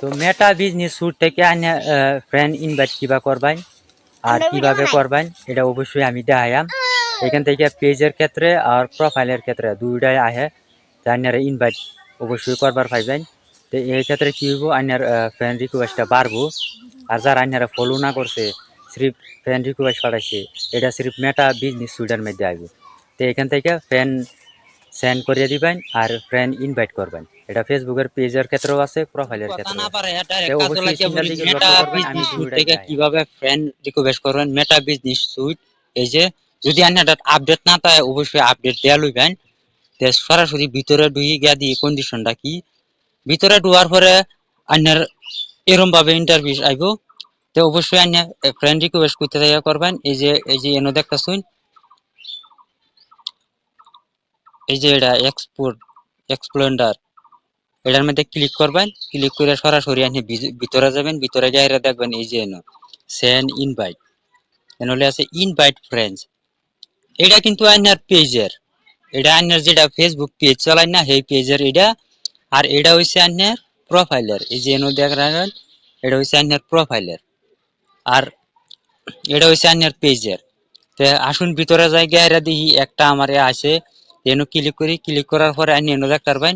তো মেটা business suit থেকে আনে ফ্রেন্ড ইনভাইট কিবা করবেন আর কীভাবে করবেন এটা অবশ্যই আমি দেখাইম এখান থেকে পেজের ক্ষেত্রে আর প্রোফাইলের ক্ষেত্রে দুইটাই আহে তো আপনারা ইনভাইট অবশ্যই করবার পাইবেন। তো এই ক্ষেত্রে কি হইব আপনার ফ্রেন্ড রিকোয়েস্টটা বাড়বো। আর যারা আপনারা ফলো না করছে সিরিফ ফ্রেন্ড রিকোয়েস্ট পাঠাইছে এটা সিরিফ মেটা বিজনেস সুইডের মধ্যে আসবে তো এখান থেকে ফ্রেন্ড সেন্ড করিয়ে দিবেন আর ফ্রেন্ড ইনভাইট করবেন। এটা ফেসবুকের পেজের ক্ষেত্রেও আছে প্রোফাইলের ক্ষেত্রেও না আছে। এটা থেকে কীভাবে ফ্রেন্ড রিকোয়েস্ট করবেন মেটা বিজনেস সুইট এই যে যদি আপনার আপডেট না পায় অবশ্যই আপডেট দেওয়া লইবেন। তে সরাসরি ভিতরে ঢুই গিয়া দিয়ে কন্ডিশনটা কি? ভিতরে ঢুয়ার পরে আপনার এরম ভাবে ইন্টারভিউ আইব। তো অবশ্যই আপনার ফ্রেন্ড রিকোয়েস্ট করতে করবেন। এই যে এই যে এনো দেখতেছুন এই যে এটা এক্সপোর্ট এক্সপ্লেন্ডার এটার মধ্যে ক্লিক করবেন ক্লিক করে সরাসরি আপনি ভিতরে যাবেন, ভিতরে যাই দেখবেন এই যে সেন্ড ইনভাইট হলে আছে ইনভাইট ফ্রেন্ডস এটা কিন্তু আইনার পেজের, এটা আইনার যেটা ফেসবুক পেজ চালায় না, সেই পেজের এটা, আর এটা হইছে আইনার প্রোফাইলের এই যে দেখ এটা হইছে আইনার প্রোফাইলের আর এটা হইছে আইনার পেজের তে আসুন ভিতরে যাই গিয়ে দেখি একটা আমার আছে এনো ক্লিক করি ক্লিক করার পরে আইনি এনো দেখতে পারবেন,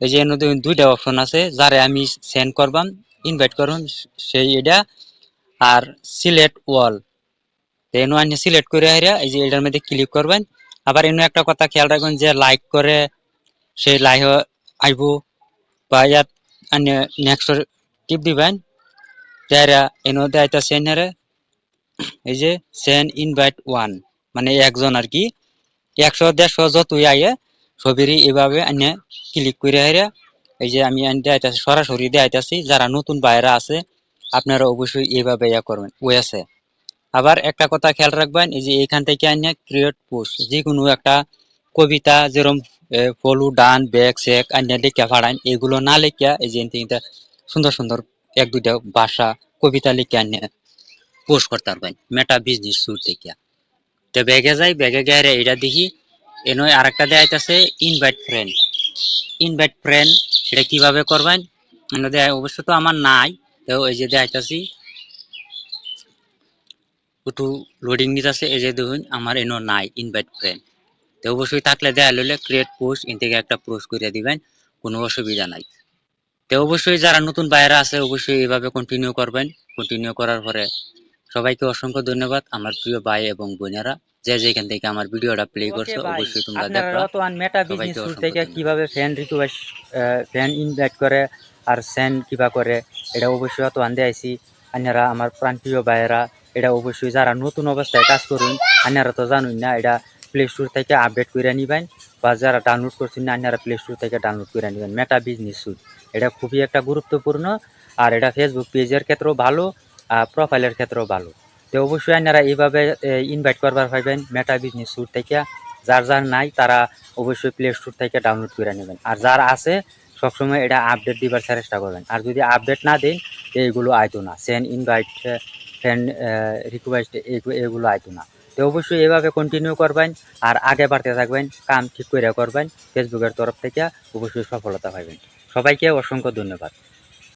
এই যে মধ্যে দুইটা অপশন আছে, যারে আমি সেন্ড করবাম ইনভাইট করবাম, সেই এটা, আর সিলেক্ট ওয়াল এনো আনি সিলেক্ট করে হাইরা এই যে এটার মধ্যে ক্লিক করবেন। আবার এনো একটা কথা খেয়াল রাখবেন যে লাইক করে, সেই লাইক আইব, বা ইয়াত আনি নেক্সট টিপ দিবেন। যারা এনো দেখাইতেছে এনারে, এই যে সেন্ড ইনভাইট ওয়ান মানে একজন আর কি। একশো, দেড়শো যতই আইয়ে সবেরই এভাবে আনে ক্লিক করে হাইরা, এই যে আমি আইতাছি সরাসরি দেখাইতাছি, যারা নতুন বাইরা আছে, আপনারা অবশ্যই এইভাবে ইয়া করবেন আছে। আবার একটা কথা খেয়াল রাখবেন, এই যে এখান থেকে আনিয়া ক্রিয়েট পোস্ট যে কোনো একটা কবিতা যেরকম ফলু ডান ব্যাগ শেক আনিয়া লিখে ফাড়ান এগুলো না লিখিয়া এই যে সুন্দর সুন্দর এক দুইটা ভাষা, কবিতা লিখে আনিয়া পোস্ট করতে পারবেন মেটা বিজনেস শুরু থেকে। তো ব্যাগে যাই, ব্যাগে গিয়ে এটা দেখি। এনয় আর একটা দেয় দেখাইতেছে ইনভাইট ফ্রেন্ড ইনভাইট ফ্রেন্ড এটা কীভাবে করবেন? এনো দেয় অবশ্য তো আমার নাই, তো এই যে দেখাইতেছি একটু লোডিং নিতেছে, এই যে দেখুন, আমার এনো নাই ইনভাইট ফ্রেন্ড তো অবশ্যই থাকলে দেয়া লইলে ক্রিয়েট পোস্ট এন থেকে একটা পোস্ট করে দিবেন, কোনো অসুবিধা নাই। তো অবশ্যই যারা নতুন বাইরে আছে, অবশ্যই এইভাবে কন্টিনিউ করবেন। কন্টিনিউ করার পরে সবাইকে অসংখ্য ধন্যবাদ আমার প্রিয় ভাই এবং বোনেরা। যে যেখান থেকে আমার ভিডিওটা প্লে করছ অবশ্যই তোমরা দেখবা রতন মেটা বিজনেস থেকে কীভাবে ফ্যান রিকোয়েস্ট ফ্যান ইনভাইট করে আর সেন্ড কিবা করে এটা অবশ্যই আনতে আইসি আপনারা আমার প্রান্তীয় ভাইয়েরা এটা অবশ্যই যারা নতুন অবস্থায় কাজ করুন আপনারা তো জানুন না এটা প্লে স্টোর থেকে আপডেট করে নিবেন বা যারা ডাউনলোড করছেন না আপনারা প্লে স্টোর থেকে ডাউনলোড করে নেবেন। মেটা বিজনেস সুট এটা খুবই একটা গুরুত্বপূর্ণ আর এটা ফেসবুক পেজের ক্ষেত্রেও ভালো প্রোফাইলের ক্ষেত্রেও ভালো। তো অবশ্যই আপনারা এইভাবে ইনভাইট করবার পাইবেন মেটা বিজনেস সুট থেকে। যার যার নাই, তারা অবশ্যই প্লে স্টোর থেকে ডাউনলোড করে নেবেন। আর যার আছে, সবসময় এটা আপডেট দিবার চেষ্টা করবেন। আর যদি আপডেট না দেন, এইগুলো আইতো না। সেন্ড ইনভাইট ফ্রেন্ড রিকোয়েস্ট এগুলো আইতো না। তো অবশ্যই এভাবে কন্টিনিউ করবেন। আর আগে বাড়তে থাকবেন, কাম ঠিক করে করবেন। ফেসবুকের তরফ থেকে অবশ্যই সফলতা পাইবেন। সবাইকে অসংখ্য ধন্যবাদ।